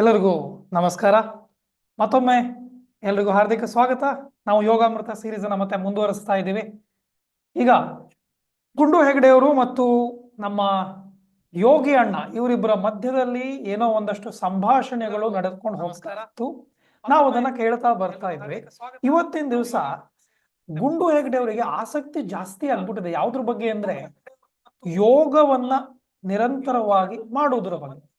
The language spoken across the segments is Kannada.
ಎಲ್ಲರಿಗೂ ನಮಸ್ಕಾರ. ಮತ್ತೊಮ್ಮೆ ಎಲ್ರಿಗೂ ಹಾರ್ದಿಕ ಸ್ವಾಗತ. ನಾವು ಯೋಗಾಮೃತ ಸೀರೀಸ್ ಅನ್ನ ಮತ್ತೆ ಮುಂದುವರಿಸ್ತಾ ಇದ್ದೀವಿ. ಈಗ ಗುಂಡು ಹೆಗಡೆಯವರು ಮತ್ತು ನಮ್ಮ ಯೋಗಿ ಅಣ್ಣ ಇವರಿಬ್ಬರ ಮಧ್ಯದಲ್ಲಿ ಏನೋ ಒಂದಷ್ಟು ಸಂಭಾಷಣೆಗಳು ನಡೆದುಕೊಂಡು ಹೋಗ್ತಾ ಇತ್ತು. ನಾವು ಅದನ್ನ ಕೇಳ್ತಾ ಬರ್ತಾ ಇದ್ವಿ. ಇವತ್ತಿನ ದಿವಸ ಗುಂಡು ಹೆಗಡೆ ಅವರಿಗೆ ಆಸಕ್ತಿ ಜಾಸ್ತಿ ಆಗ್ಬಿಟ್ಟಿದೆ. ಯಾವ್ದ್ರ ಬಗ್ಗೆ ಅಂದ್ರೆ ಯೋಗವನ್ನ ನಿರಂತರವಾಗಿ ಮಾಡುವುದರ ಬಗ್ಗೆ.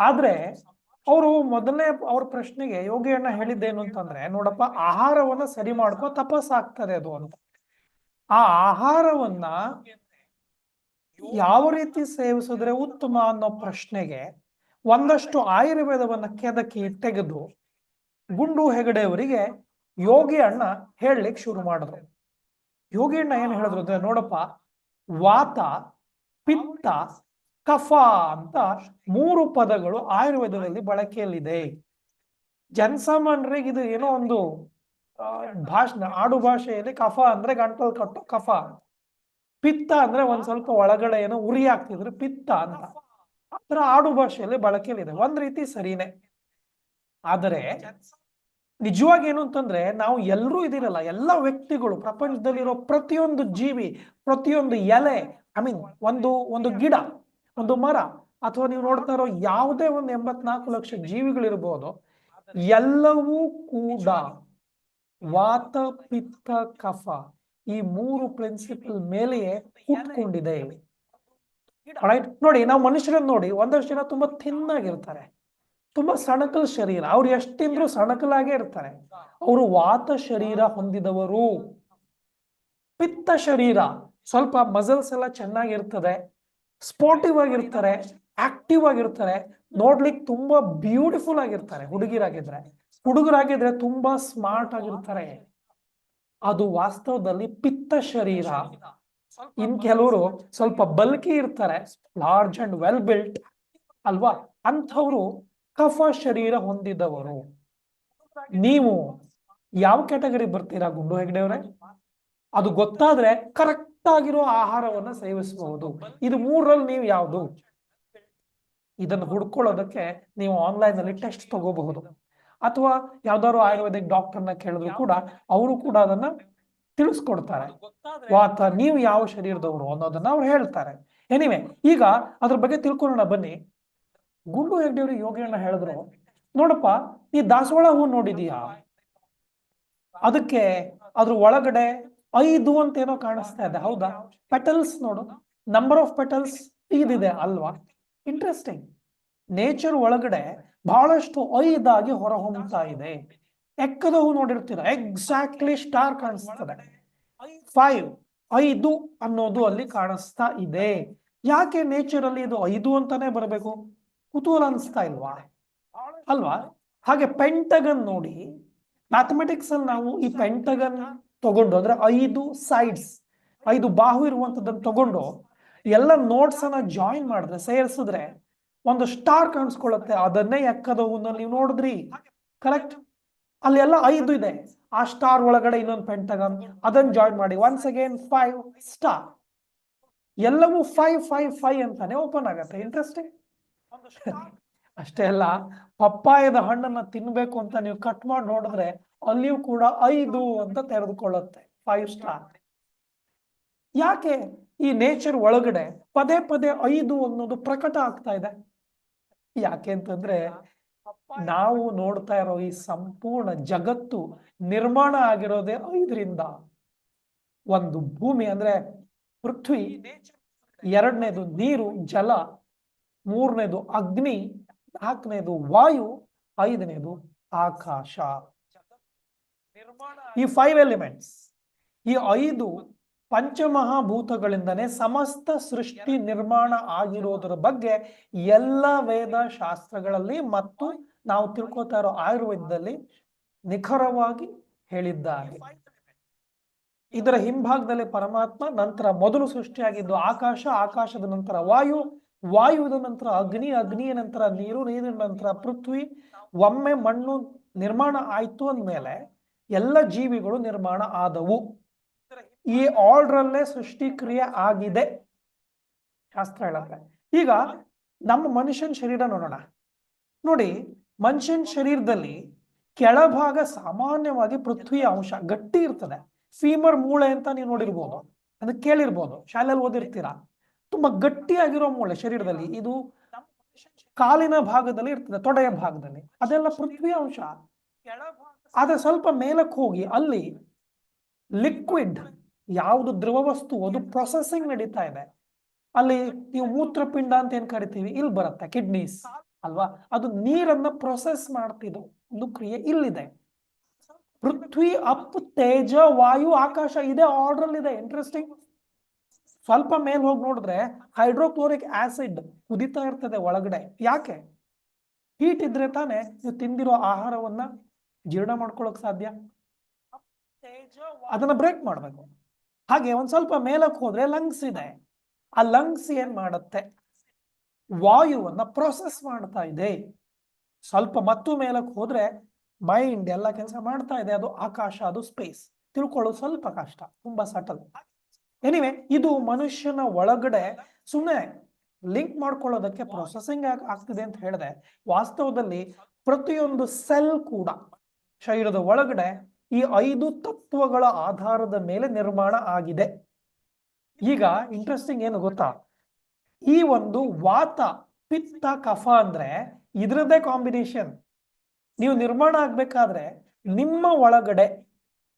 ಆದ್ರೆ ಅವರು ಮೊದಲನೇ ಅವ್ರ ಪ್ರಶ್ನೆಗೆ ಯೋಗಿ ಅಣ್ಣ ಹೇಳಿದ್ದೇನು ಅಂತಂದ್ರೆ, ನೋಡಪ್ಪ, ಆಹಾರವನ್ನ ಸರಿ ಮಾಡ್ಕೋ ತಪಸ್ಸಾಗ್ತದೆ ಅದು ಅಂತ. ಆ ಆಹಾರವನ್ನ ಯಾವ ರೀತಿ ಸೇವಿಸಿದ್ರೆ ಉತ್ತಮ ಅನ್ನೋ ಪ್ರಶ್ನೆಗೆ ಒಂದಷ್ಟು ಆಯುರ್ವೇದವನ್ನ ಕೆದಕಿ ತೆಗೆದು ಗುಂಡು ಹೆಗಡೆಯವರಿಗೆ ಯೋಗಿ ಅಣ್ಣ ಹೇಳಲಿಕ್ಕೆ ಶುರು ಮಾಡಿದ್ರು. ಯೋಗಿ ಅಣ್ಣ ಏನ್ ಹೇಳಿದ್ರು ಅಂದ್ರೆ, ನೋಡಪ್ಪ, ವಾತ, ಪಿತ್ತ ಕಫ ಅಂತ ಮೂರು ಪದಗಳು ಆಯುರ್ವೇದದಲ್ಲಿ ಬಳಕೆಯಲ್ಲಿದೆ. ಜನಸಾಮಾನ್ಯರಿಗೆ ಇದು ಏನೋ ಒಂದು ಭಾಷಣ, ಆಡು ಭಾಷೆಯಲ್ಲಿ ಕಫ ಅಂದ್ರೆ ಗಂಟಲು ಕಟ್ಟು ಕಫ ಪಿತ್ತ ಅಂದ್ರೆ ಒಂದ್ ಸ್ವಲ್ಪ ಒಳಗಡೆ ಏನೋ ಉರಿ ಆಗ್ತಿದ್ರು ಪಿತ್ತ ಅಂತ. ಆತರ ಆಡು ಭಾಷೆಯಲ್ಲಿ ಬಳಕೆಯಲ್ಲಿದೆ. ಒಂದ್ ರೀತಿ ಸರಿನೇ. ಆದರೆ ನಿಜವಾಗಿ ಏನು ಅಂತಂದ್ರೆ ನಾವು ಎಲ್ಲರೂ ಇದಿರಲ್ಲ ಎಲ್ಲ ವ್ಯಕ್ತಿಗಳು, ಪ್ರಪಂಚದಲ್ಲಿರೋ ಪ್ರತಿಯೊಂದು ಜೀವಿ, ಪ್ರತಿಯೊಂದು ಎಲೆ ಐ ಮೀನ್ ಒಂದು ಒಂದು ಗಿಡ ಒಂದು ಮರ ಅಥವಾ ನೀವು ನೋಡ್ತಾ ಇರೋ ಯಾವುದೇ ಒಂದು ಎಂಬತ್ನಾಲ್ಕು ಲಕ್ಷ ಜೀವಿಗಳಿರ್ಬೋದು, ಎಲ್ಲವೂ ಕೂಡ ವಾತ ಪಿತ್ತ ಕಫ ಈ ಮೂರು ಪ್ರಿನ್ಸಿಪಲ್ ಮೇಲೆಯೇ ಹುಟ್ಕೊಂಡಿದೆ ರೈಟ್ ನೋಡಿ, ನಾವು ಮನುಷ್ಯರನ್ನ ನೋಡಿ, ಒಂದಷ್ಟು ಜನ ತುಂಬಾ ತಿನ್ನಾಗಿರ್ತಾರೆ ತುಂಬಾ ಸಣಕಲ್ ಶರೀರ, ಅವ್ರು ಎಷ್ಟಿಂದ್ರೂ ಸಣಕಲಾಗೇ ಇರ್ತಾರೆ. ಅವರು ವಾತ ಶರೀರ ಹೊಂದಿದವರು. ಪಿತ್ತ ಶರೀರ, ಸ್ವಲ್ಪ ಮಸಲ್ಸ್ ಎಲ್ಲ ಚೆನ್ನಾಗಿರ್ತದೆ. ಸ್ಪೋರ್ಟಿವ್ ಆಗಿರ್ತಾರೆ ಆಕ್ಟಿವ್ ಆಗಿರ್ತಾರೆ ನೋಡ್ಲಿಕ್ಕೆ ತುಂಬಾ ಬ್ಯೂಟಿಫುಲ್ ಆಗಿರ್ತಾರೆ ಹುಡುಗಿರಾಗಿದ್ರೆ. ಹುಡುಗರಾಗಿದ್ರೆ ತುಂಬಾ ಸ್ಮಾರ್ಟ್ ಆಗಿರ್ತಾರೆ. ಅದು ವಾಸ್ತವದಲ್ಲಿ ಪಿತ್ತ ಶರೀರ. ಇನ್ ಕೆಲವರು ಸ್ವಲ್ಪ ಬಲ್ಕಿ ಇರ್ತಾರೆ ಲಾರ್ಜ್ ಅಂಡ್ ವೆಲ್ ಬಿಲ್ಟ್ ಅಲ್ವಾ? ಅಂಥವ್ರು ಕಫ ಶರೀರ ಹೊಂದಿದವರು. ನೀವು ಯಾವ ಕ್ಯಾಟಗರಿ ಬರ್ತೀರಾ ಗುಂಡು ಹೆಗ್ಡೆಯವ್ರೆ? ಅದು ಗೊತ್ತಾದ್ರೆ ಕರೆಕ್ಟ್ ಆಗಿರೋ ಆಹಾರವನ್ನ ಸೇವಿಸಬಹುದು. ಇದು ಮೂರರಲ್ಲಿ ನೀವು ಯಾವುದು? ಇದನ್ನು ಹುಡ್ಕೊಳ್ಳೋದಕ್ಕೆ ನೀವು ಆನ್ಲೈನ್ ಅಲ್ಲಿ ಟೆಸ್ಟ್ ತಗೋಬಹುದು. ಅಥವಾ ಯಾವ್ದಾದ್ರು ಆಯುರ್ವೇದಿಕ್ ಡಾಕ್ಟರ್ನ ಕೇಳಿದ್ರು ಕೂಡ ಅವರು ಕೂಡ ಅದನ್ನ ತಿಳಿಸ್ಕೊಡ್ತಾರೆ. ವಾತ ನೀವು ಯಾವ ಶರೀರದವರು ಅನ್ನೋದನ್ನ ಅವ್ರು ಹೇಳ್ತಾರೆ. ಎನಿವೆ ಈಗ ಅದ್ರ ಬಗ್ಗೆ ತಿಳ್ಕೊಳ್ಳೋಣ ಬನ್ನಿ. ಗುಂಡು ಹೆಗ್ಡೆಯವರು ಯೋಗಿಯನ್ನ ಹೇಳಿದ್ರು. ನೋಡಪ್ಪ ನೀ ದಾಸವಾಳ ಹೂ ನೋಡಿದೀಯಾ? ಅದಕ್ಕೆ ಅದ್ರ ಒಳಗಡೆ ಐದು ಅಂತ ಏನೋ ಕಾಣಿಸ್ತಾ ಇದೆ, ಹೌದಾ? ಪೆಟಲ್ಸ್ ನೋಡು ನಂಬರ್ ಆಫ್ ಪೆಟಲ್ಸ್ ಇದಿದೆ ಅಲ್ವಾ? ಇಂಟ್ರೆಸ್ಟಿಂಗ್ ನೇಚರ್ ಒಳಗಡೆ ಬಹಳಷ್ಟು ಐದಾಗಿ ಹೊರಹೊಮ್ಮತಾ ಇದೆ. ಎಕ್ಕದ ಹೂ ನೋಡಿರ್ತೀರ? ಎಕ್ಸಾಕ್ಟ್ಲಿ ಸ್ಟಾರ್ ಕಾಣಿಸ್ತದೆ. ಫೈವ್ ಐದು ಅನ್ನೋದು ಅಲ್ಲಿ ಕಾಣಿಸ್ತಾ ಇದೆ. ಯಾಕೆ ನೇಚರ್ ಅಲ್ಲಿ ಇದು ಐದು ಅಂತಾನೆ ಬರಬೇಕು? ಕುತೂಹಲ ಅನಿಸ್ತಾ ಇಲ್ವಾ? ಅಲ್ವಾ? ಹಾಗೆ ಪೆಂಟಗನ್ ನೋಡಿ ಮ್ಯಾಥಮೆಟಿಕ್ಸ್ ಅಲ್ಲಿ ನಾವು ಈ ಪೆಂಟಗನ್ ತಗೊಂಡು ಅಂದ್ರೆ ಐದು ಸೈಡ್ಸ್ ಐದು ಬಾಹು ಇರುವಂತದ್ದನ್ನ ತಗೊಂಡು ಎಲ್ಲ ನೋಟ್ಸ್ ಅನ್ನ ಜಾಯಿನ್ ಮಾಡಿದ್ರೆ ಸೇರಿಸಿದ್ರೆ ಒಂದು ಸ್ಟಾರ್ ಕಾಣಿಸ್ಕೊಳ್ಳುತ್ತೆ. ಅದನ್ನೇ ಎಕ್ಕದ ಹೂನಲ್ಲಿ ನೀವು ನೋಡಿದ್ರಿ. ಕರೆಕ್ಟ್ ಅಲ್ಲಿ ಎಲ್ಲ ಐದು ಇದೆ. ಆ ಸ್ಟಾರ್ ಒಳಗಡೆ ಇನ್ನೊಂದು ಪೆಂಟಗನ್ ಅದನ್ನ ಜಾಯಿನ್ ಮಾಡಿ. ಒನ್ಸ್ ಅಗೇನ್ ಫೈವ್ ಸ್ಟಾರ್ ಎಲ್ಲವೂ ಫೈವ್ ಫೈವ್ ಫೈವ್ ಅಂತಾನೆ ಓಪನ್ ಆಗತ್ತೆ. ಇಂಟ್ರೆಸ್ಟಿಂಗ್ ಅಷ್ಟೇ ಅಲ್ಲ ಪಪ್ಪಾಯದ ಹಣ್ಣನ್ನ ತಿನ್ಬೇಕು ಅಂತ ನೀವು ಕಟ್ ಮಾಡಿ ನೋಡಿದ್ರೆ ಅಲ್ಲಿಯೂ ಕೂಡ ಐದು ಅಂತ ತೆರೆದುಕೊಳ್ಳುತ್ತೆ. ಫೈವ್ ಸ್ಟಾರ್ ಯಾಕೆ ಈ ನೇಚರ್ ಒಳಗಡೆ ಪದೇ ಪದೇ ಐದು ಅನ್ನೋದು ಪ್ರಕಟ ಆಗ್ತಾ ಇದೆ? ಯಾಕೆ ಅಂತಂದ್ರೆ ನಾವು ನೋಡ್ತಾ ಇರೋ ಈ ಸಂಪೂರ್ಣ ಜಗತ್ತು ನಿರ್ಮಾಣ ಆಗಿರೋದೇ ಐದರಿಂದ. ಒಂದು ಭೂಮಿ ಅಂದ್ರೆ ಪೃಥ್ವಿ, ಎರಡನೇದು ನೀರು, ಜಲ, ಮೂರನೇದು ಅಗ್ನಿ, ನಾಲ್ಕನೇದು ವಾಯು, ಐದನೇದು ಆಕಾಶ. ಈ ಫೈವ್ ಎಲಿಮೆಂಟ್ಸ್ ಈ ಐದು ಪಂಚಮಹಾಭೂತಗಳಿಂದನೇ ಸಮಸ್ತ ಸೃಷ್ಟಿ ನಿರ್ಮಾಣ ಆಗಿರೋದ್ರ ಬಗ್ಗೆ ಎಲ್ಲ ವೇದ ಶಾಸ್ತ್ರಗಳಲ್ಲಿ ಮತ್ತು ನಾವು ತಿಳ್ಕೊತಾ ಇರೋ ಆಯುರ್ವೇದದಲ್ಲಿ ನಿಖರವಾಗಿ ಹೇಳಿದ್ದಾರೆ. ಇದರ ಹಿಂಭಾಗದಲ್ಲಿ ಪರಮಾತ್ಮ, ನಂತರ ಮೊದಲು ಸೃಷ್ಟಿಯಾಗಿದ್ದು ಆಕಾಶ, ಆಕಾಶದ ನಂತರ ವಾಯು ವಾಯುವುದ ನಂತರ ಅಗ್ನಿ, ಅಗ್ನಿಯ ನಂತರ ನೀರು, ನೀರಿನ ನಂತರ ಪೃಥ್ವಿ, ಒಮ್ಮೆ ಮಣ್ಣು ನಿರ್ಮಾಣ ಆಯ್ತು ಅಂದ್ಮೇಲೆ ಎಲ್ಲ ಜೀವಿಗಳು ನಿರ್ಮಾಣ ಆದವು. ಈ ಆರ್ಡ್ರಲ್ಲೇ ಸೃಷ್ಟಿ ಕ್ರಿಯೆ ಆಗಿದೆ. ಶಾಸ್ತ್ರ ಹೇಳುತ್ತೆ ಈಗ ನಮ್ಮ ಮನುಷ್ಯನ ಶರೀರ ನೋಡೋಣ. ನೋಡಿ, ಮನುಷ್ಯನ ಶರೀರದಲ್ಲಿ ಕೆಳಭಾಗ ಸಾಮಾನ್ಯವಾಗಿ ಪೃಥ್ವಿಯ ಅಂಶ ಗಟ್ಟಿ ಇರ್ತದೆ. ಫೀಮರ್ ಮೂಳೆ ಅಂತ ನೀವು ನೋಡಿರ್ಬೋದು. ಅದು ಕೇಳಿರ್ಬೋದು. ಶಾಲೆಯಲ್ಲಿ ಓದಿರ್ತೀರಾ? ತುಂಬಾ ಗಟ್ಟಿಯಾಗಿರೋ ಮೂಳೆ ಶರೀರದಲ್ಲಿ. ಇದು ಕಾಲಿನ ಭಾಗದಲ್ಲಿ ಇರ್ತದೆ, ತೊಡೆಯ ಭಾಗದಲ್ಲಿ. ಅದೆಲ್ಲ ಪೃಥ್ವಿಯ ಅಂಶ. ಆದ್ರೆ ಸ್ವಲ್ಪ ಮೇಲಕ್ಕೆ ಹೋಗಿ, ಅಲ್ಲಿ ಲಿಕ್ವಿಡ್ ಯಾವುದು ದ್ರವ ವಸ್ತು ಅದು ಪ್ರೊಸೆಸಿಂಗ್ ನಡೀತಾ ಇದೆ. ಅಲ್ಲಿ ನೀವು ಮೂತ್ರಪಿಂಡ ಅಂತ ಏನ್ ಕರಿತೀವಿ? ಇಲ್ಲಿ ಬರುತ್ತೆ ಕಿಡ್ನೀಸ್ ಅಲ್ವಾ? ಅದು ನೀರನ್ನ ಪ್ರೊಸೆಸ್ ಮಾಡ್ತಿದ್ದು, ಒಂದು ಕ್ರಿಯೆ ಇಲ್ಲಿದೆ. ಪೃಥ್ವಿ, ಅಪ್, ತೇಜ, ವಾಯು, ಆಕಾಶ, ಇದೆ ಆರ್ಡರ್ ಇದೆ ಇಂಟ್ರೆಸ್ಟಿಂಗ್ ಸ್ವಲ್ಪ ಮೇಲ್ ಹೋಗಿ ನೋಡಿದ್ರೆ ಹೈಡ್ರೋಕ್ಲೋರಿಕ್ ಆಸಿಡ್ ಕುದಿತಾ ಇರ್ತದೆ ಒಳಗಡೆ. ಯಾಕೆ? ಹೀಟ್ ಇದ್ರೆ ತಾನೇ ನೀವು ತಿಂದಿರೋ ಆಹಾರವನ್ನ ಜೀರ್ಣ ಮಾಡ್ಕೊಳಕ್ ಸಾಧ್ಯ? ಅದನ್ನ ಬ್ರೇಕ್ ಮಾಡ್ಬೇಕು. ಹಾಗೆ ಒಂದ್ ಸ್ವಲ್ಪ ಮೇಲಕ್ಕೆ ಹೋದ್ರೆ ಲಂಗ್ಸ್ ಇದೆ. ಆ ಲಂಗ್ಸ್ ಏನ್ ಮಾಡುತ್ತೆ? ವಾಯುವನ್ನ ಪ್ರೊಸೆಸ್ ಮಾಡ್ತಾ ಇದೆ. ಸ್ವಲ್ಪ ಮತ್ತು ಮೇಲಕ್ಕೆ ಹೋದ್ರೆ ಮೈಂಡ್ ಎಲ್ಲ ಕೆಲಸ ಮಾಡ್ತಾ ಇದೆ. ಅದು ಆಕಾಶ ಅದು ಸ್ಪೇಸ್ ತಿಳ್ಕೊಳ್ಳೋದು ಸ್ವಲ್ಪ ಕಷ್ಟ ತುಂಬಾ ಸಟಲ್ ಎನಿವೆ ಇದು ಮನುಷ್ಯನ ಒಳಗಡೆ ಸುಮ್ಮನೆ ಲಿಂಕ್ ಮಾಡ್ಕೊಳ್ಳೋದಕ್ಕೆ ಪ್ರೊಸೆಸಿಂಗ್ ಆಗ್ತಿದೆ ಅಂತ ಹೇಳಿದೆ. ವಾಸ್ತವದಲ್ಲಿ ಪ್ರತಿಯೊಂದು ಸೆಲ್ ಕೂಡ ಶರೀರದ ಒಳಗಡೆ ಈ ಐದು ತತ್ವಗಳ ಆಧಾರದ ಮೇಲೆ ನಿರ್ಮಾಣ ಆಗಿದೆ. ಈಗ ಇಂಟ್ರೆಸ್ಟಿಂಗ್ ಏನು ಗೊತ್ತಾ? ಈ ಒಂದು ವಾತ, ಪಿತ್ತ, ಕಫ ಅಂದ್ರೆ ಇದ್ರದ್ದೇ ಕಾಂಬಿನೇಷನ್ ನೀವು ನಿರ್ಮಾಣ ಆಗ್ಬೇಕಾದ್ರೆ ನಿಮ್ಮ ಒಳಗಡೆ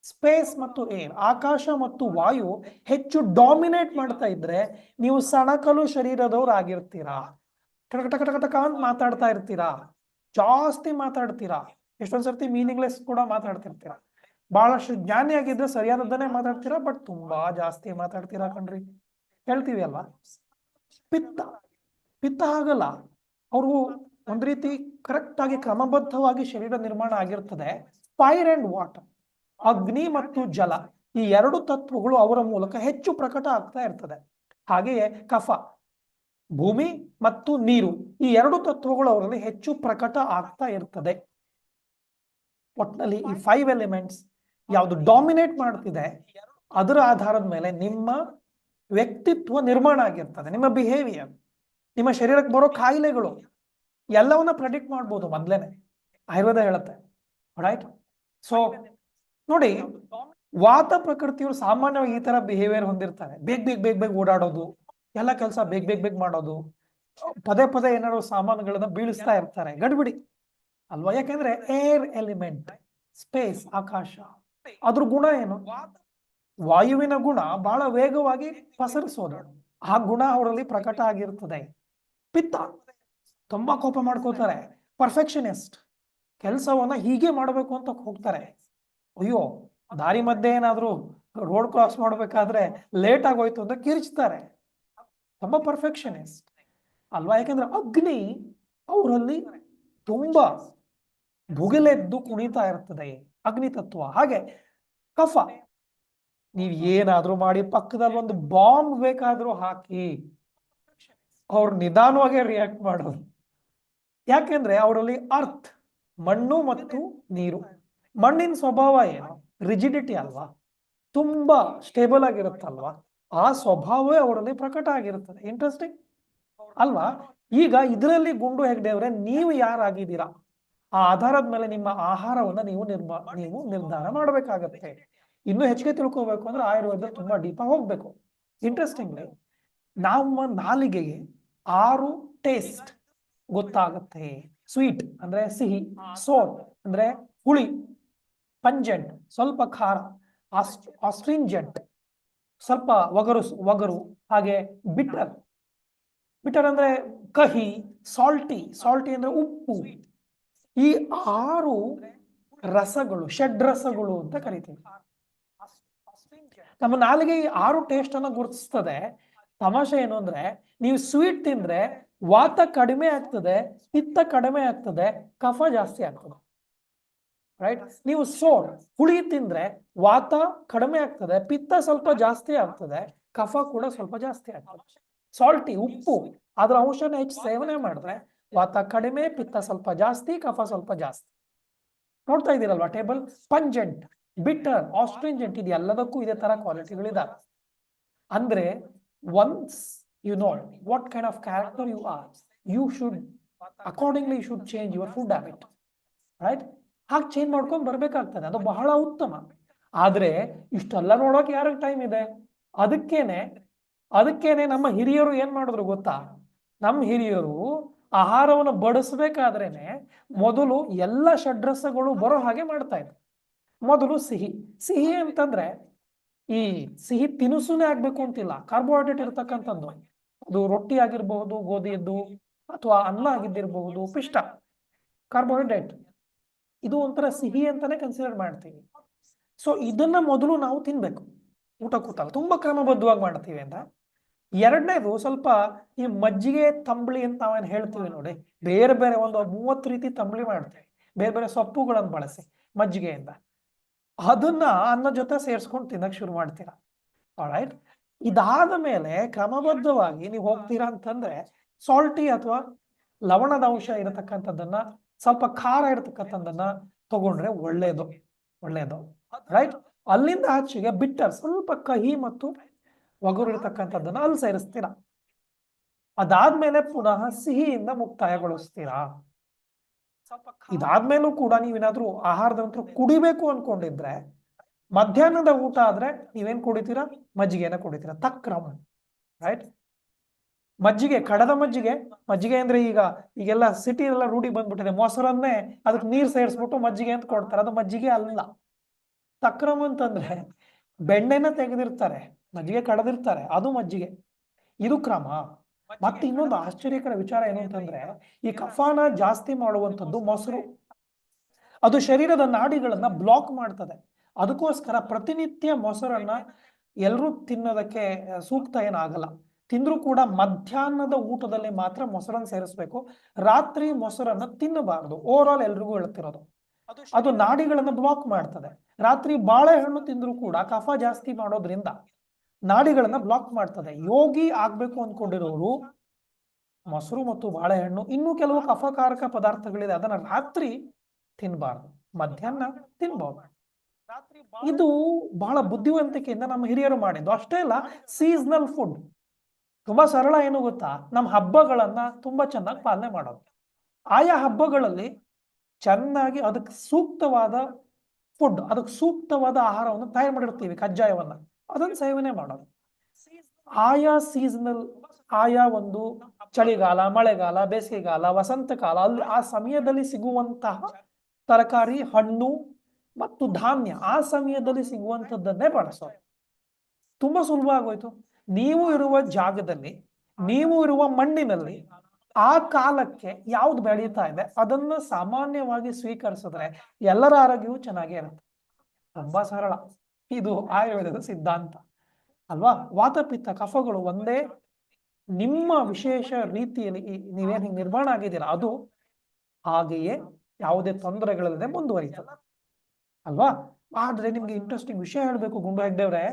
ಸ್ಪೇಸ್ ಮತ್ತು ಏರ್ ಆಕಾಶ ಮತ್ತು ವಾಯು ಹೆಚ್ಚು ಡಾಮಿನೇಟ್ ಮಾಡ್ತಾ ಇದ್ರೆ ನೀವು ಸಣಕಲು ಶರೀರದವ್ರು ಆಗಿರ್ತೀರಾ. ಟಕ ಟಕ ಟಕ ಟಕ ಅಂತ ಮಾತಾಡ್ತಾ ಇರ್ತೀರಾ. ಜಾಸ್ತಿ ಮಾತಾಡ್ತೀರಾ. ಎಷ್ಟೊಂದ್ ಸರ್ತಿ ಮೀನಿಂಗ್ಲೆಸ್ ಕೂಡ ಮಾತಾಡ್ತಿರ್ತೀರಾ. ಬಹಳಷ್ಟು ಜ್ಞಾನಿಯಾಗಿದ್ರೆ ಸರಿಯಾದದ್ದನ್ನೇ ಮಾತಾಡ್ತೀರಾ ಬಟ್ ತುಂಬಾ ಜಾಸ್ತಿ ಮಾತಾಡ್ತೀರಾ ಕಣ್ರಿ. ಹೇಳ್ತೀವಿ ಅಲ್ವಾ? ಪಿತ್ತ ಪಿತ್ತ ಆಗಲ್ಲ ಅವ್ರು ಒಂದ್ ರೀತಿ ಕರೆಕ್ಟ್ ಆಗಿ ಕ್ರಮಬದ್ಧವಾಗಿ ಶರೀರ ನಿರ್ಮಾಣ ಆಗಿರ್ತದೆ. ಫೈರ್ ಅಂಡ್ ವಾಟರ್ ಅಗ್ನಿ ಮತ್ತು ಜಲ, ಈ ಎರಡು ತತ್ವಗಳು ಅವರ ಮೂಲಕ ಹೆಚ್ಚು ಪ್ರಕಟ ಆಗ್ತಾ ಇರ್ತದೆ. ಹಾಗೆಯೇ ಕಫ, ಭೂಮಿ ಮತ್ತು ನೀರು, ಈ ಎರಡು ತತ್ವಗಳು ಅವರಲ್ಲಿ ಹೆಚ್ಚು ಪ್ರಕಟ ಆಗ್ತಾ ಇರ್ತದೆ. ಒಟ್ಟಿನಲ್ಲಿ ಈ ಫೈವ್ ಎಲಿಮೆಂಟ್ಸ್ ಯಾವುದು ಡಾಮಿನೇಟ್ ಮಾಡ್ತಿದೆ ಅದರ ಆಧಾರದ ಮೇಲೆ ನಿಮ್ಮ ವ್ಯಕ್ತಿತ್ವ ನಿರ್ಮಾಣ ಆಗಿರ್ತದೆ ನಿಮ್ಮ ಬಿಹೇವಿಯರ್ ನಿಮ್ಮ ಶರೀರಕ್ಕೆ ಬರೋ ಕಾಯಿಲೆಗಳು ಎಲ್ಲವನ್ನ ಪ್ರೆಡಿಕ್ಟ್ ಮಾಡ್ಬೋದು ಮೊದ್ಲೇನೆ. ಆಯುರ್ವೇದ ಹೇಳುತ್ತೆ. ರೈಟ್ ಸೊ ನೋಡಿ ವಾತ ಪ್ರಕೃತಿಯವರು ಸಾಮಾನ್ಯವಾಗಿ ಈ ತರ ಬಿಹೇವಿಯರ್ ಹೊಂದಿರ್ತಾರೆ. ಬೇಗ ಬೇಗ ಬೇಗ ಬೇಗ ಓಡಾಡೋದು ಎಲ್ಲ ಕೆಲಸ ಬೇಗ ಬೇಗ ಬೇಗ ಮಾಡೋದು ಪದೇ ಪದೇ ಏನಾದ್ರು ಸಾಮಾನುಗಳನ್ನ ಬೀಳಿಸ್ತಾ ಇರ್ತಾರೆ. ಗಡ್ಬಿಡಿ. ಅಲ್ವಾ? ಯಾಕೆಂದ್ರೆ ಏರ್ ಎಲಿಮೆಂಟ್ ಸ್ಪೇಸ್ ಆಕಾಶ, ಅದ್ರ ಗುಣ ಏನು? ವಾಯುವಿನ ಗುಣ ಬಹಳ ವೇಗವಾಗಿ ಪಸರಿಸೋದು. ಆ ಗುಣ ಅವರಲ್ಲಿ ಪ್ರಕಟ ಆಗಿರ್ತದೆ. ಪಿತ್ತ ತುಂಬಾ ಕೋಪ ಮಾಡ್ಕೋತಾರೆ ಪರ್ಫೆಕ್ಷನಿಸ್ಟ್ ಕೆಲಸವನ್ನ ಹೀಗೆ ಮಾಡಬೇಕು ಅಂತ ಹೋಗ್ತಾರೆ. ಅಯ್ಯೋ, ದಾರಿ ಮಧ್ಯೆ ಏನಾದ್ರೂ ರೋಡ್ ಕ್ರಾಸ್ ಮಾಡ್ಬೇಕಾದ್ರೆ ಲೇಟ್ ಆಗೋಯ್ತು ಅಂತ ಕಿರ್ಚ್ತಾರೆ. ತುಂಬಾ ಪರ್ಫೆಕ್ಷನಿಸ್ಟ್ ಅಲ್ವಾ? ಯಾಕಂದ್ರೆ ಅಗ್ನಿ ಅವರಲ್ಲಿ ತುಂಬಾ ಭುಗಿಲೆದ್ದು ಕುಣಿತಾ ಇರ್ತದೆ ಅಗ್ನಿ ತತ್ವ. ಹಾಗೆ ಕಫ. ನೀವ್ ಏನಾದ್ರೂ ಮಾಡಿ ಪಕ್ಕದಲ್ಲಿ ಒಂದು ಬಾಂಬ್ ಬೇಕಾದ್ರೂ ಹಾಕಿ ಅವ್ರು ನಿಧಾನವಾಗಿ ರಿಯಾಕ್ಟ್ ಮಾಡೋದು. ಯಾಕೆಂದ್ರೆ ಅವರಲ್ಲಿ ಅರ್ತ್ ಮಣ್ಣು ಮತ್ತು ನೀರು. ಮಣ್ಣಿನ ಸ್ವಭಾವ ಏನು? ರಿಜಿಡಿಟಿ ಅಲ್ವಾ? ತುಂಬಾ ಸ್ಟೇಬಲ್ ಆಗಿರುತ್ತಲ್ವಾ? ಆ ಸ್ವಭಾವವೇ ಅವರಲ್ಲಿ ಪ್ರಕಟ ಆಗಿರುತ್ತದೆ. ಇಂಟ್ರೆಸ್ಟಿಂಗ್ ಅಲ್ವಾ? ಈಗ ಇದರಲ್ಲಿ ಗುಂಡು ಹೆಗ್ಡೆಯವರೇ, ನೀವು ಯಾರಾಗಿದ್ದೀರಾ? ಆ ಆಧಾರದ ಮೇಲೆ ನಿಮ್ಮ ಆಹಾರವನ್ನ ನೀವು ನಿರ್ಮಾ, ನೀವು ನಿರ್ಧಾರ ಮಾಡಬೇಕಾಗತ್ತೆ. ಇನ್ನು ಹೆಚ್ಚಿಗೆ ತಿಳ್ಕೋಬೇಕು ಅಂದ್ರೆ ಆಯುರ್ವೇದ ತುಂಬಾ ಡೀಪಾಗಿ ಹೋಗ್ಬೇಕು. ಇಂಟ್ರೆಸ್ಟಿಂಗ್ಲಿ ನಮ್ಮ ನಾಲಿಗೆಗೆ ಆರು ಟೇಸ್ಟ್ ಗೊತ್ತಾಗತ್ತೆ. ಸ್ವೀಟ್ ಅಂದ್ರೆ ಸಿಹಿ, ಸೋಟ್ ಅಂದ್ರೆ ಹುಳಿ ಪಂಜೆಂಟ್ ಸ್ವಲ್ಪ ಖಾರ ಆಸ್ಟ್ರಿಂಜೆಂಟ್ ಸ್ವಲ್ಪ ಒಗರು ಒಗರು ಹಾಗೆ ಬಿಟರ್ ಬಿಟರ್ ಅಂದ್ರೆ ಕಹಿ ಸಾಲ್ಟಿ ಸಾಲ್ಟಿ ಅಂದ್ರೆ ಉಪ್ಪು. ಈ ಆರು ರಸಗಳು, ಷಡ್ ರಸಗಳು ಅಂತ ಕರಿತೀವಿ. ನಮ್ಮ ನಾಲಿಗೆ ಈ ಆರು ಟೇಸ್ಟ್ ಅನ್ನ ಗುರುತಿಸ್ತದೆ. ತಮಾಷೆ ಏನು ಅಂದ್ರೆ, ನೀವು ಸ್ವೀಟ್ ತಿಂದ್ರೆ ವಾತ ಕಡಿಮೆ ಆಗ್ತದೆ, ಪಿತ್ತ ಕಡಿಮೆ ಆಗ್ತದೆ, ಕಫ ಜಾಸ್ತಿ ಆಗ್ತದೆ. ರೈಟ್ ನೀವು ಸೋರ್ ಹುಳಿ ತಿಂದ್ರೆ ವಾತ ಕಡಿಮೆ ಆಗ್ತದೆ, ಪಿತ್ತ ಸ್ವಲ್ಪ ಜಾಸ್ತಿ ಆಗ್ತದೆ, ಕಫ ಕೂಡ ಸ್ವಲ್ಪ ಜಾಸ್ತಿ ಆಗ್ತದೆ. ಸಾಲ್ಟಿ ಉಪ್ಪು, ಅದ್ರ ಅಂಶನ ಹೆಚ್ಚು ಸೇವನೆ ಮಾಡಿದ್ರೆ ವಾತ ಕಡಿಮೆ, ಪಿತ್ತ ಸ್ವಲ್ಪ ಜಾಸ್ತಿ, ಕಫ ಸ್ವಲ್ಪ ಜಾಸ್ತಿ. ನೋಡ್ತಾ ಇದ್ದೀರಲ್ವಾ ಟೇಬಲ್? ಪಂಜೆಂಟ್ ಬಿಟರ್ ಆಸ್ಟ್ರಿಂಜೆಂಟ್ ಇದು ಎಲ್ಲದಕ್ಕೂ ಇದೇ ತರ ಕ್ವಾಲಿಟಿಗಳಿದಾವೆ ಅಂದ್ರೆ once you know what kind of character you are you should accordingly you should change your food habit right ಹಾಗೆ ಚೇಂಜ್ ಮಾಡ್ಕೊಂಡು ಬರ್ಬೇಕಾಗ್ತದೆ. ಅದು ಬಹಳ ಉತ್ತಮ. ಆದ್ರೆ ಇಷ್ಟೆಲ್ಲ ನೋಡೋಕೆ ಯಾರಿಗೆ ಟೈಮ್ ಇದೆ? ಅದಕ್ಕೇನೆ ಅದಕ್ಕೇನೆ ನಮ್ಮ ಹಿರಿಯರು ಏನ್ ಮಾಡಿದ್ರು ಗೊತ್ತಾ? ನಮ್ಮ ಹಿರಿಯರು ಆಹಾರವನ್ನು ಬಡಿಸ್ಬೇಕಾದ್ರೇನೆ ಮೊದಲು ಎಲ್ಲ ಷಡ್ರಸಗಳು ಬರೋ ಹಾಗೆ ಮಾಡ್ತಾ ಇದ್ರು ಮೊದಲು ಸಿಹಿ. ಸಿಹಿ ಅಂತಂದ್ರೆ ಈ ಸಿಹಿ ತಿನಿಸುನೇ ಆಗ್ಬೇಕು ಅಂತಿಲ್ಲ. ಕಾರ್ಬೋಹೈಡ್ರೇಟ್ ಇರ್ತಕ್ಕಂಥದ್ದು. ಅದು ರೊಟ್ಟಿ ಆಗಿರ್ಬಹುದು ಗೋಧಿಯದ್ದು ಅಥವಾ ಅನ್ನ ಆಗಿದ್ದಿರಬಹುದು ಪಿಷ್ಟ. ಕಾರ್ಬೋಹೈಡ್ರೇಟ್. ಇದು ಒಂಥರ ಸಿಹಿ ಅಂತಾನೆ ಕನ್ಸಿಡರ್ ಮಾಡ್ತೀವಿ. ಸೊ ಇದನ್ನ ಮೊದಲು ನಾವು ತಿನ್ಬೇಕು. ಊಟ ಕೂತಲ್ಲ ತುಂಬಾ ಕ್ರಮಬದ್ಧವಾಗಿ ಮಾಡ್ತೀವಿ ಅಂತ. ಎರಡನೇದು ಸ್ವಲ್ಪ ಈ ಮಜ್ಜಿಗೆ ತಂಬಳಿ ಅಂತ ನಾವೇನು ಹೇಳ್ತೀವಿ ನೋಡಿ. ಬೇರೆ ಬೇರೆ ಒಂದು ಮೂವತ್ತು ರೀತಿ ತಂಬಳಿ ಮಾಡ್ತೀವಿ. ಬೇರೆ ಬೇರೆ ಸೊಪ್ಪುಗಳನ್ನು ಬಳಸಿ ಮಜ್ಜಿಗೆಯಿಂದ. ಅದನ್ನ ಅನ್ನ ಜೊತೆ ಸೇರಿಸ್ಕೊಂಡು ತಿನ್ನಕ್ ಶುರು ಮಾಡ್ತೀರಾ. ರೈಟ್ ಇದಾದ ಮೇಲೆ ಕ್ರಮಬದ್ಧವಾಗಿ ನೀವು ಹೋಗ್ತೀರಾ ಅಂತಂದ್ರೆ ಸಾಲ್ಟಿ ಅಥವಾ ಲವಣದ ಅಂಶ ಇರತಕ್ಕಂಥದ್ದನ್ನ, ಸ್ವಲ್ಪ ಖಾರ ಇರತಕ್ಕಂಥದ್ದನ್ನ ತಗೊಂಡ್ರೆ ಒಳ್ಳೇದು. ಒಳ್ಳೇದು. ರೈಟ್ ಅಲ್ಲಿಂದ ಆಚೆಗೆ ಬಿಟ್ಟರ್ ಸ್ವಲ್ಪ ಕಹಿ ಮತ್ತು ಒಗರು ಇರತಕ್ಕಂಥದ್ದನ್ನ ಅಲ್ಲಿ ಸೇರಿಸ್ತೀರ? ಅದಾದ್ಮೇಲೆ ಪುನಃ ಸಿಹಿಯಿಂದ ಮುಕ್ತಾಯಗೊಳಿಸ್ತೀರಾ? ಇದಾದ್ಮೇಲೂ ಕೂಡ ನೀವೇನಾದ್ರೂ ಆಹಾರದ ನಂತರ ಕುಡಿಬೇಕು ಅನ್ಕೊಂಡಿದ್ರೆ ಮಧ್ಯಾಹ್ನದ ಊಟ ಆದ್ರೆ ನೀವೇನ್ ಕುಡಿತೀರಾ? ಮಜ್ಜಿಗೆನ ಕುಡಿತೀರಾ? ತಕ್ರಮ ರೈಟ್ ಮಜ್ಜಿಗೆ ಕಡದ ಮಜ್ಜಿಗೆ ಮಜ್ಜಿಗೆ ಅಂದ್ರೆ ಈಗ ಈಗೆಲ್ಲ ಸಿಟಿ ಎಲ್ಲ ರೂಢಿ ಬಂದ್ಬಿಟ್ಟಿದೆ ಮೊಸರನ್ನೇ ಅದಕ್ಕೆ ನೀರ್ ಸೇರಿಸ್ಬಿಟ್ಟು ಮಜ್ಜಿಗೆ ಅಂತ ಕೊಡ್ತಾರೆ ಅದು ಮಜ್ಜಿಗೆ ಅಲ್ಲ. ತಕ್ರಮ ಅಂತಂದ್ರೆ ಬೆಣ್ಣೆನ ತೆಗೆದಿರ್ತಾರೆ. ಮಜ್ಜಿಗೆ ಕಡದಿರ್ತಾರೆ. ಅದು ಮಜ್ಜಿಗೆ. ಇದು ಕ್ರಮ. ಮತ್ತೆ ಇನ್ನೊಂದು ಆಶ್ಚರ್ಯಕರ ವಿಚಾರ ಏನು ಅಂತಂದ್ರೆ ಈ ಕಫಾನ ಜಾಸ್ತಿ ಮಾಡುವಂಥದ್ದು ಮೊಸರು. ಅದು ಶರೀರದ ನಾಡಿಗಳನ್ನ ಬ್ಲಾಕ್ ಮಾಡ್ತದೆ. ಅದಕ್ಕೋಸ್ಕರ ಪ್ರತಿನಿತ್ಯ ಮೊಸರನ್ನ ಎಲ್ಲರೂ ತಿನ್ನೋದಕ್ಕೆ ಸೂಕ್ತ ಏನಾಗಲ್ಲ. ತಿಂದ್ರೂ ಕೂಡ ಮಧ್ಯಾಹ್ನದ ಊಟದಲ್ಲಿ ಮಾತ್ರ ಮೊಸರನ್ನ ಸೇರಿಸ್ಬೇಕು. ರಾತ್ರಿ ಮೊಸರನ್ನ ತಿನ್ನಬಾರದು. ಓವರ್ ಆಲ್ ಎಲ್ರಿಗೂ ಹೇಳ್ತಿರೋದು. ಅದು ನಾಡಿಗಳನ್ನ ಬ್ಲಾಕ್ ಮಾಡ್ತದೆ. ರಾತ್ರಿ ಬಾಳೆಹಣ್ಣು ತಿಂದ್ರೂ ಕೂಡ ಕಫ ಜಾಸ್ತಿ ಮಾಡೋದ್ರಿಂದ ನಾಡಿಗಳನ್ನ ಬ್ಲಾಕ್ ಮಾಡ್ತದೆ. ಯೋಗಿ ಆಗ್ಬೇಕು ಅನ್ಕೊಂಡಿರೋರು, ಮೊಸರು ಮತ್ತು ಬಾಳೆಹಣ್ಣು, ಇನ್ನೂ ಕೆಲವು ಕಫಕಾರಕ ಪದಾರ್ಥಗಳಿದೆ. ಅದನ್ನ ರಾತ್ರಿ ತಿನ್ಬಾರ್ದು. ಮಧ್ಯಾಹ್ನ ತಿನ್ಬಹುದು ಇದು ಬಹಳ ಬುದ್ಧಿವಂತಿಕೆಯಿಂದ ನಮ್ಮ ಹಿರಿಯರು ಮಾಡಿದ್ದು. ಅಷ್ಟೇ ಅಲ್ಲ ಸೀಸನಲ್ ಫುಡ್ ತುಂಬಾ ಸರಳ ಏನು ಗೊತ್ತಾ? ನಮ್ಮ ಹಬ್ಬಗಳನ್ನ ತುಂಬಾ ಚೆನ್ನಾಗಿ ಪಾಲನೆ ಮಾಡೋದು. ಆಯಾ ಹಬ್ಬಗಳಲ್ಲಿ ಚೆನ್ನಾಗಿ ಅದಕ್ಕೆ ಸೂಕ್ತವಾದ ಫುಡ್ ಅದಕ್ಕೆ ಸೂಕ್ತವಾದ ಆಹಾರವನ್ನು ತಯಾರು ಮಾಡಿರ್ತೀವಿ, ಕಜ್ಜಾಯವನ್ನ. ಅದನ್ನ ಸೇವನೆ ಮಾಡೋದು. ಆಯಾ ಸೀಸನಲ್ ಆಯಾ ಒಂದು ಚಳಿಗಾಲ, ಮಳೆಗಾಲ, ಬೇಸಿಗೆಗಾಲ, ವಸಂತಕಾಲ, ಅಲ್ಲಿ ಆ ಸಮಯದಲ್ಲಿ ಸಿಗುವಂತಹ ತರಕಾರಿ, ಹಣ್ಣು ಮತ್ತು ಧಾನ್ಯ ಆ ಸಮಯದಲ್ಲಿ ಸಿಗುವಂಥದ್ದನ್ನೇ ಬಳಸೋದು. ತುಂಬಾ ಸುಲಭ ಆಗೋಯ್ತು. ನೀವು ಇರುವ ಜಾಗದಲ್ಲಿ, ನೀವು ಇರುವ ಮಣ್ಣಿನಲ್ಲಿ ಆ ಕಾಲಕ್ಕೆ ಯಾವ್ದು ಬೆಳೀತಾ ಇದೆ, ಅದನ್ನ ಸಾಮಾನ್ಯವಾಗಿ ಸ್ವೀಕರಿಸಿದ್ರೆ ಎಲ್ಲರ ಆರೋಗ್ಯವೂ ಚೆನ್ನಾಗೇ ಇರುತ್ತೆ. ತುಂಬಾ ಸರಳ. ಇದು ಆಯುರ್ವೇದದ ಸಿದ್ಧಾಂತ. ಅಲ್ವಾ? ವಾತಪಿತ್ತ ಕಫಗಳು ಒಂದೇ ನಿಮ್ಮ ವಿಶೇಷ ರೀತಿಯಲ್ಲಿ ನೀವೇನು ನಿರ್ಮಾಣ ಆಗಿದ್ದೀರಾ? ಅದು ಹಾಗೆಯೇ ಯಾವುದೇ ತೊಂದರೆಗಳಿಲ್ಲದೆ ಮುಂದುವರಿತದೆ ಅಲ್ವಾ? ಆದ್ರೆ ನಿಮ್ಗೆ ಇಂಟ್ರೆಸ್ಟಿಂಗ್ ವಿಷಯ ಹೇಳ್ಬೇಕು ಗುಂಡು ಹೆಗ್ಡೆವ್ರೆ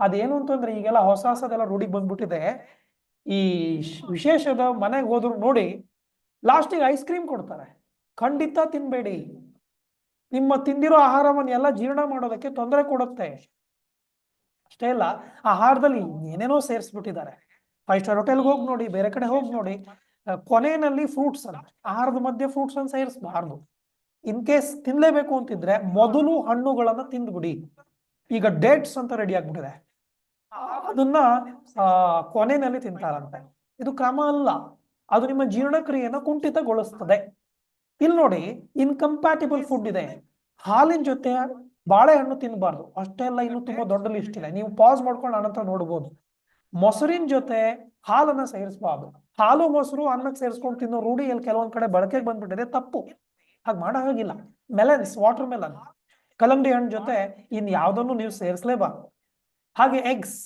ಅದೇನು ಅಂತಂದ್ರೆ ಈಗೆಲ್ಲ ಹೊಸ ಹೊಸದೆಲ್ಲ ರೂಢಿಗೆ ಬಂದ್ಬಿಟ್ಟಿದೆ. ಈ ವಿಶೇಷದ ಮನೆಗೆ ಹೋದ್ರು ನೋಡಿ ಲಾಸ್ಟಿಗೆ ಐಸ್ ಕ್ರೀಮ್ ಕೊಡ್ತಾರೆ. ಖಂಡಿತ ತಿನ್ಬೇಡಿ. ನಿಮ್ಮ ತಿಂದಿರೋ ಆಹಾರವನ್ನು ಎಲ್ಲ ಜೀರ್ಣ ಮಾಡೋದಕ್ಕೆ ತೊಂದರೆ ಕೊಡುತ್ತೆ. ಅಷ್ಟೇ ಇಲ್ಲ ಆಹಾರದಲ್ಲಿ ಏನೇನೋ ಸೇರಿಸ್ಬಿಟ್ಟಿದ್ದಾರೆ. ಫೈವ್ ಸ್ಟಾರ್ ಹೋಟೆಲ್ಗೆ ಹೋಗಿ ನೋಡಿ, ಬೇರೆ ಕಡೆ ಹೋಗಿ ನೋಡಿ ಕೊನೆಯಲ್ಲಿ ಫ್ರೂಟ್ಸ್ ಅಲ್ಲ ಆಹಾರದ ಮಧ್ಯೆ ಫ್ರೂಟ್ಸ್ ಅನ್ನು ಸೇರಿಸಬಾರ್ದು. ಇನ್ ಕೇಸ್ ತಿನ್ಲೇಬೇಕು ಅಂತಿದ್ರೆ ಮೊದಲು ಹಣ್ಣುಗಳನ್ನ ತಿಂದ್ಬಿಡಿ. ಈಗ ಡೇಟ್ಸ್ ಅಂತ ರೆಡಿ ಆಗ್ಬಿಟ್ಟಿದೆ. ಅದನ್ನ ಕೊನೆಯಲ್ಲಿ ತಿಂತಾರಂತೆ. ಇದು ಕ್ರಮ ಅಲ್ಲ. ಅದು ನಿಮ್ಮ ಜೀರ್ಣಕ್ರಿಯೆಯನ್ನು ಕುಂಠಿತಗೊಳಿಸ್ತದೆ. ಇಲ್ಲಿ ನೋಡಿ ಇನ್ಕಂಪ್ಯಾಟಿಬಲ್ ಫುಡ್ ಇದೆ. ಹಾಲಿನ ಜೊತೆ ಬಾಳೆಹಣ್ಣು ತಿನ್ನಬಾರ್ದು ಅಷ್ಟೆಲ್ಲ ಇನ್ನು ತುಂಬಾ ದೊಡ್ಡ ಲಿಸ್ಟ್ ಇದೆ ನೀವು ಪಾಸ್ ಮಾಡ್ಕೊಂಡು ಅನಂತರ ನೋಡ್ಬೋದು. ಮೊಸರಿನ ಜೊತೆ ಹಾಲನ್ನ ಸೇರಿಸಬಾರ್ದು. ಹಾಲು, ಮೊಸರು ಅನ್ನಕ್ಕೆ ಸೇರಿಸ್ಕೊಂಡು ತಿನ್ನೋ ರೂಢಿ ಇಲ್ಲಿ ಕೆಲವೊಂದ್ ಕಡೆ ಬಳಕೆಗೆ ಬಂದ್ಬಿಟ್ಟಿದೆ. ತಪ್ಪು. ಹಾಗೆ ಮಾಡೋ ಹಾಗಿಲ್ಲ. ಮೆಲನ್ಸ್ ವಾಟರ್ ಮೆಲನ್ ಕಲಂಗಡಿ ಹಣ್ಣು ಜೊತೆ ಇನ್ ಯಾವ್ದನ್ನು ನೀವು ಸೇರಿಸಲೇಬಾರ್ದು. ಹಾಗೆ ಎಗ್ಸ್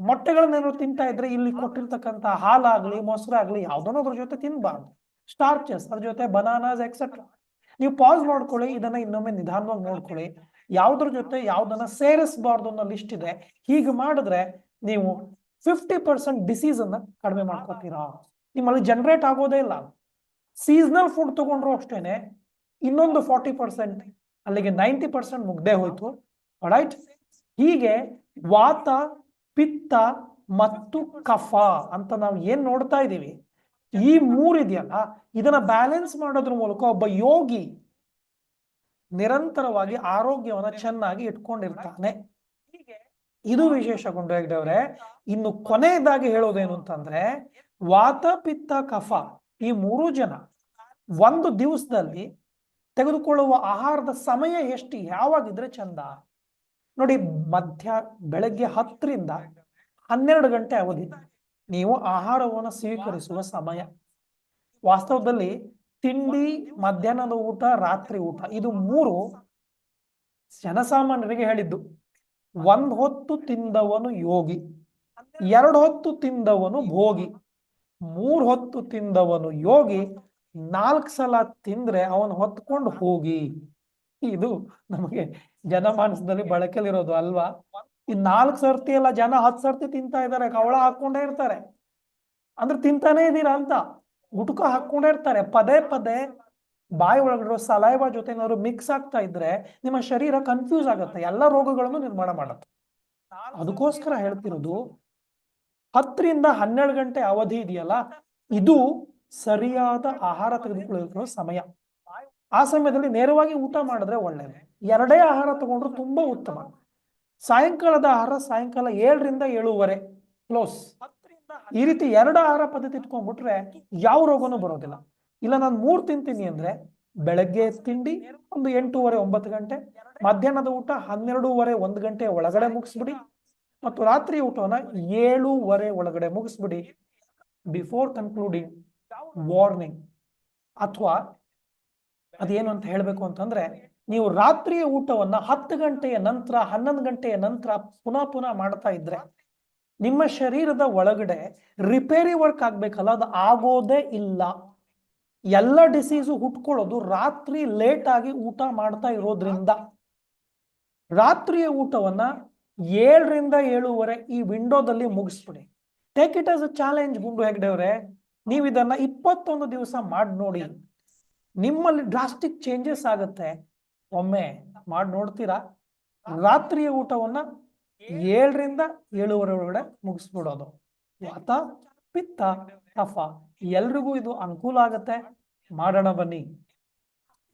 ಮೊಟ್ಟೆಗಳನ್ನೇನೋ ತಿಂತಾ ಇದ್ರೆ ಇಲ್ಲಿ ಕೊಟ್ಟಿರ್ತಕ್ಕಂಥ ಹಾಲಾಗ್ಲಿ, ಮೊಸರಾಗ್ಲಿ ಯಾವ್ದನ್ನೋ ಅದ್ರ ಜೊತೆ ತಿನ್ಬಾರ್ದು. ಸ್ಟಾರ್ಚಸ್ ಅದ್ರ ಜೊತೆ ಬನಾನಾಸ್ ಎಕ್ಸೆಟ್ರಾ ನೀವು ಪಾಸ್ ಮಾಡ್ಕೊಳ್ಳಿ ಇದನ್ನ ಇನ್ನೊಮ್ಮೆ ನಿಧಾನವಾಗಿ ನೋಡ್ಕೊಳ್ಳಿ. ಯಾವ್ದ್ರ ಜೊತೆ ಯಾವ್ದನ್ನ ಸೇರಿಸಬಾರ್ದು ಅನ್ನೋ ಲಿಸ್ಟ್ ಇದೆ. ಹೀಗೆ ಮಾಡಿದ್ರೆ ನೀವು ಫಿಫ್ಟಿ ಪರ್ಸೆಂಟ್ ಡಿಸೀಸ್ ಅನ್ನ ಕಡಿಮೆ ಮಾಡ್ಕೋತೀರಾ. ನಿಮ್ಮಲ್ಲಿ ಜನರೇಟ್ ಆಗೋದೇ ಇಲ್ಲ. ಸೀಸನಲ್ ಫುಡ್ ತಗೊಂಡ್ರು ಅಷ್ಟೇನೆ ಇನ್ನೊಂದು ಫಾರ್ಟಿ ಪರ್ಸೆಂಟ್ ಅಲ್ಲಿಗೆ ನೈಂಟಿ ಪರ್ಸೆಂಟ್ ಮುಗ್ದೇ ಹೋಯ್ತು. ರೈಟ್ ಹೀಗೆ ವಾತ ಪಿತ್ತ ಮತ್ತು ಕಫ ಅಂತ ನಾವು ಏನ್ ನೋಡ್ತಾ ಇದ್ದೀವಿ? ಈ ಮೂರಿದೆಯಲ್ಲ ಇದನ್ನ ಬ್ಯಾಲೆನ್ಸ್ ಮಾಡೋದ್ರ ಮೂಲಕ ಒಬ್ಬ ಯೋಗಿ ನಿರಂತರವಾಗಿ ಆರೋಗ್ಯವನ್ನ ಚೆನ್ನಾಗಿ ಇಟ್ಕೊಂಡಿರ್ತಾನೆ. ಇದು ವಿಶೇಷ ಗುಂಡು ಹೆಗ್ಡೆವ್ರೆ ಇನ್ನು ಕೊನೆಯದಾಗಿ ಹೇಳೋದೇನು ಅಂತಂದ್ರೆ, ವಾತ, ಪಿತ್ತ, ಕಫ ಈ ಮೂರು ಜನ ಒಂದು ದಿವಸದಲ್ಲಿ ತೆಗೆದುಕೊಳ್ಳುವ ಆಹಾರದ ಸಮಯ ಎಷ್ಟು, ಯಾವಾಗಿದ್ರೆ ಚಂದ? ನೋಡಿ ಮಧ್ಯ ಬೆಳಗ್ಗೆ ಹತ್ತರಿಂದ ಹನ್ನೆರಡು ಗಂಟೆ ಅವಧಿ. ನೀವು ಆಹಾರವನ್ನು ಸ್ವೀಕರಿಸುವ ಸಮಯ. ವಾಸ್ತವದಲ್ಲಿ ತಿಂಡಿ, ಮಧ್ಯಾಹ್ನದ ಊಟ, ರಾತ್ರಿ ಊಟ, ಇದು ಮೂರು ಜನಸಾಮಾನ್ಯರಿಗೆ ಹೇಳಿದ್ದು. ಒಂದ್ ಹೊತ್ತು ತಿಂದವನು ಯೋಗಿ, ಎರಡು ಹೊತ್ತು ತಿಂದವನು ಭೋಗಿ, ಮೂರ್ ಹೊತ್ತು ತಿಂದವನು ಯೋಗಿ, ನಾಲ್ಕು ಸಲ ತಿಂದ್ರೆ ಅವನು ಹೊತ್ಕೊಂಡು ಹೋಗಿ. ಇದು ನಮಗೆ ಜನಮಾನಸದಲ್ಲಿ ಬಳಕೆಲಿರೋದು ಅಲ್ವಾ? ಈ ನಾಲ್ಕು ಸರ್ತಿ ಎಲ್ಲ ಜನ ಹತ್ತು ಸರ್ತಿ ತಿಂತಾ ಇದ್ದಾರೆ, ಕವಳ ಹಾಕೊಂಡೇ ಇರ್ತಾರೆ. ಅಂದ್ರೆ ತಿಂತಾನೆ ಇದೀರಾ ಅಂತ? ಗುಟುಕ ಹಾಕೊಂಡೇ ಇರ್ತಾರೆ. ಪದೇ ಪದೇ ಬಾಯಿ ಒಳಗಡೆ ಸಲೈವ ಜೊತೆ ಏನಾದ್ರು ಮಿಕ್ಸ್ ಆಗ್ತಾ ಇದ್ರೆ ನಿಮ್ಮ ಶರೀರ ಕನ್ಫ್ಯೂಸ್ ಆಗುತ್ತೆ. ಎಲ್ಲ ರೋಗಗಳನ್ನು ನಿರ್ಮಾಣ ಮಾಡುತ್ತೆ. ಅದಕ್ಕೋಸ್ಕರ ಹೇಳ್ತಿರೋದು, ಹತ್ತರಿಂದ ಹನ್ನೆರಡು ಗಂಟೆ ಅವಧಿ ಇದೆಯಲ್ಲ, ಇದು ಸರಿಯಾದ ಆಹಾರ ತೆಗೆದುಕೊಳ್ಳುವ ಸಮಯ. ಆ ಸಮಯದಲ್ಲಿ ನೇರವಾಗಿ ಊಟ ಮಾಡಿದ್ರೆ ಒಳ್ಳೆಯದು ಎರಡೇ ಆಹಾರ ತಗೊಂಡ್ರು ತುಂಬಾ ಉತ್ತಮ. ಸಾಯಂಕಾಲದ ಆಹಾರ ಸಾಯಂಕಾಲ ಏಳರಿಂದ ಏಳುವರೆ. ಕ್ಲೋಸ್. ಈ ರೀತಿ ಎರಡು ಆಹಾರ ಪದ್ಧತಿ ಇಟ್ಕೊಂಡ್ಬಿಟ್ರೆ ಯಾವ ರೋಗನೂ ಬರೋದಿಲ್ಲ. ಇಲ್ಲ, ನಾನು ಮೂರ್ ತಿಂತೀನಿ ಅಂದ್ರೆ ಬೆಳಗ್ಗೆ ತಿಂಡಿ ಒಂದು ಎಂಟೂವರೆ, ಒಂಬತ್ತು ಗಂಟೆ, ಮಧ್ಯಾಹ್ನದ ಊಟ ಹನ್ನೆರಡೂವರೆ, ಒಂದು ಗಂಟೆ ಒಳಗಡೆ ಮುಗಿಸ್ಬಿಡಿ ಮತ್ತು ರಾತ್ರಿ ಊಟವನ್ನ ಏಳೂವರೆ ಒಳಗಡೆ ಮುಗಿಸ್ಬಿಡಿ ಬಿಫೋರ್ ಕನ್ಕ್ಲೂಡಿಂಗ್ ವಾರ್ನಿಂಗ್ ಅಥವಾ ಅದೇನು ಅಂತ ಹೇಳಬೇಕು ಅಂತಂದ್ರೆ ನೀವು ರಾತ್ರಿಯ ಊಟವನ್ನ ಹತ್ತು ಗಂಟೆಯ ನಂತರ, ಹನ್ನೊಂದು ಗಂಟೆಯ ನಂತರ ಪುನಃ ಪುನಃ ಮಾಡ್ತಾ ಇದ್ರೆ ನಿಮ್ಮ ಶರೀರದ ಒಳಗಡೆ ರಿಪೇರಿ ವರ್ಕ್ ಆಗ್ಬೇಕಲ್ಲ, ಅದು ಆಗೋದೇ ಇಲ್ಲ. ಎಲ್ಲ ಡಿಸೀಸು ಹುಟ್ಕೊಳ್ಳೋದು ರಾತ್ರಿ ಲೇಟ್ ಆಗಿ ಊಟ ಮಾಡ್ತಾ ಇರೋದ್ರಿಂದ. ರಾತ್ರಿಯ ಊಟವನ್ನ ಏಳರಿಂದ ಏಳುವರೆ ಈ ವಿಂಡೋದಲ್ಲಿ ಮುಗಿಸ್ಬಿಡಿ. Take it as a challenge Gundu ಹೆಗ್ಡೆವ್ರೆ ನೀವು ಇದನ್ನ ಇಪ್ಪತ್ತೊಂದು ದಿವಸ ಮಾಡಿ ನೋಡಿ. ನಿಮ್ಮಲ್ಲಿ ಡ್ರಾಸ್ಟಿಕ್ ಚೇಂಜಸ್ ಆಗುತ್ತೆ. ಒಮ್ಮೆ ಮಾಡಿ ನೋಡ್ತೀರಾ? ರಾತ್ರಿಯ ಊಟವನ್ನ ಏಳರಿಂದ ಏಳುವರೆ ಒಳಗಡೆ ಮುಗಿಸ್ಬಿಡೋದು. ವಾತ, ಪಿತ್ತ, ಕಫ, ಎಲ್ರಿಗೂ ಇದು ಅನುಕೂಲ ಆಗತ್ತೆ. ಮಾಡೋಣ ಬನ್ನಿ.